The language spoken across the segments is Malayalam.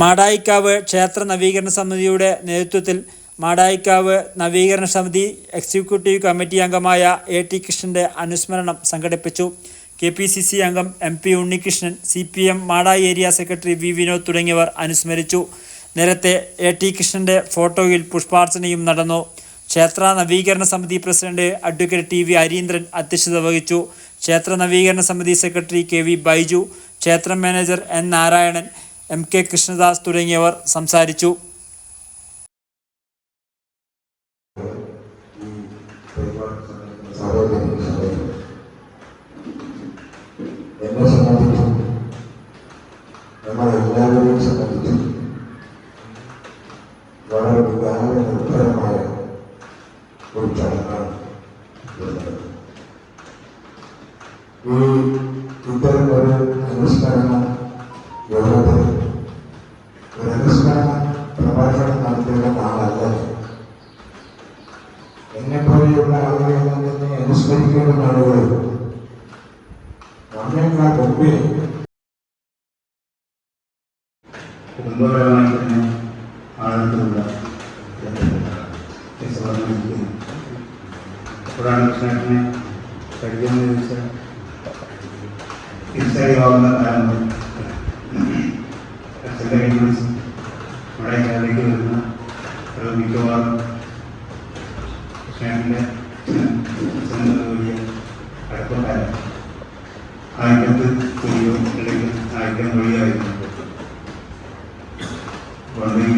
മാടായിക്കാവ് ക്ഷേത്ര നവീകരണ സമിതിയുടെ നേതൃത്വത്തിൽ മാടായിക്കാവ് നവീകരണ സമിതി എക്സിക്യൂട്ടീവ് കമ്മിറ്റി അംഗമായ എ ടി കൃഷ്ണന്റെ അനുസ്മരണം സംഘടിപ്പിച്ചു. കെ പി സി സി അംഗം M P Unnikrishnan C P M Madayi area secretary V Vinod തുടങ്ങിയവർ അനുസ്മരിച്ചു. നേരത്തെ എ ടി കൃഷ്ണന്റെ ഫോട്ടോയിൽ പുഷ്പാർച്ചനയും നടന്നു. ക്ഷേത്ര നവീകരണ സമിതി president advocate T V Harindran അധ്യക്ഷത വഹിച്ചു. ക്ഷേത്ര നവീകരണ സമിതി സെക്രട്ടറി കെ വി ബൈജു ക്ഷേത്ര manager N Narayanan M K Krishnadas തുടങ്ങിയവർ സംസാരിച്ചു. ഒരു ഈ ഇത്തരം ഒരു അനുസ്മരണ യോഗത്തിൽ ഒരു അനുസ്മരണ പ്രഭാഷണം നടത്തേണ്ട നാളല്ല എന്നെ പോലെയുള്ള ആളുകളെ തന്നെ അനുസ്മരിക്കേണ്ട ആളുകൾ നമ്മേക്കാൾ മുമ്പേ കുടുംബപരമായി തന്നെ ആഴത്തിലുള്ള സ്വർണ്ണിക്കുന്നു അപ്പോഴാണ് കൃഷ്ണേട്ടനെ കഴിയുമെന്ന് ചോദിച്ചാൽ തിരിച്ചറിയാവുന്ന കാലം മുതൽ അച്ഛന്റെ കൈ പിടിച്ച് നമ്മുടെ കാലിലേക്ക് വരുന്ന ഒരു മിക്കവാറും വലിയ അടുപ്പക്കാരൻ ആയിരത്തി തുണിയോ അല്ലെങ്കിൽ ആയിരം വഴിയായിരുന്നു അതുകൊണ്ട് ഈ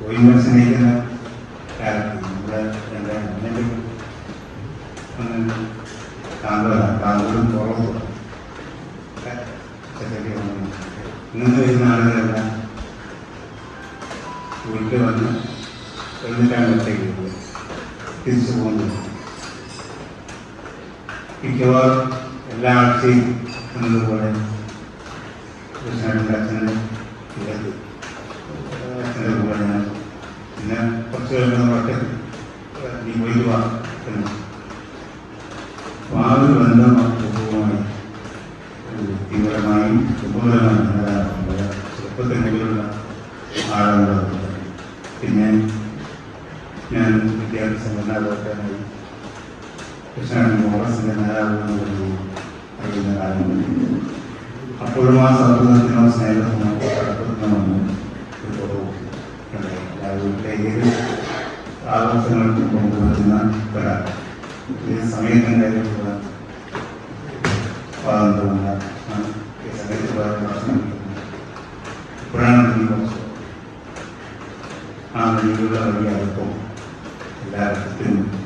കോയിൻ സ്നേഹിക്കുന്ന കാലത്ത് നമ്മുടെ എന്റെ അമ്മന്റെ കാന്തല കാന്തലും ഇന്നത്തെ വരുന്ന ആളുകളെല്ലാം വീട്ടിൽ വന്ന് ഒറ്റയ്ക്ക് തിരിച്ചു പോകുന്നത് മിക്കവാറും എല്ലാ ആഴ്ചയും എന്നതുപോലെ കൃഷ്ണന്റെ അച്ഛന്റെ ഇടത്ത് അച്ഛന്റെ കൂടെ ഞാൻ പിന്നെ കുറച്ച് പറഞ്ഞ് നീ പോയിട്ട് വാ എന്ന്. അപ്പോൾ ആ ഒരു ബന്ധം പിന്നെ ഞാൻ വിദ്യാർത്ഥി സംഘടനാലോകനായി കൃഷ്ണൻ കോൺഗ്രസിന്റെ നേതാവുന്ന കഴിയുന്ന കാലങ്ങളിൽ അപ്പോഴും ആ സൗഹൃദത്തിനോ സ്നേഹത്തിനോ വീട്ടിലെ ഏത് ആഘോഷങ്ങൾക്കും കൊണ്ടുവരുന്ന ഒരാൾ ഏത് സമയത്തും കാര്യമുള്ള സ്വാതന്ത്ര്യമുള്ള സമയത്ത് ഇപ്പോഴാണ് ഈ കുറച്ച് ആ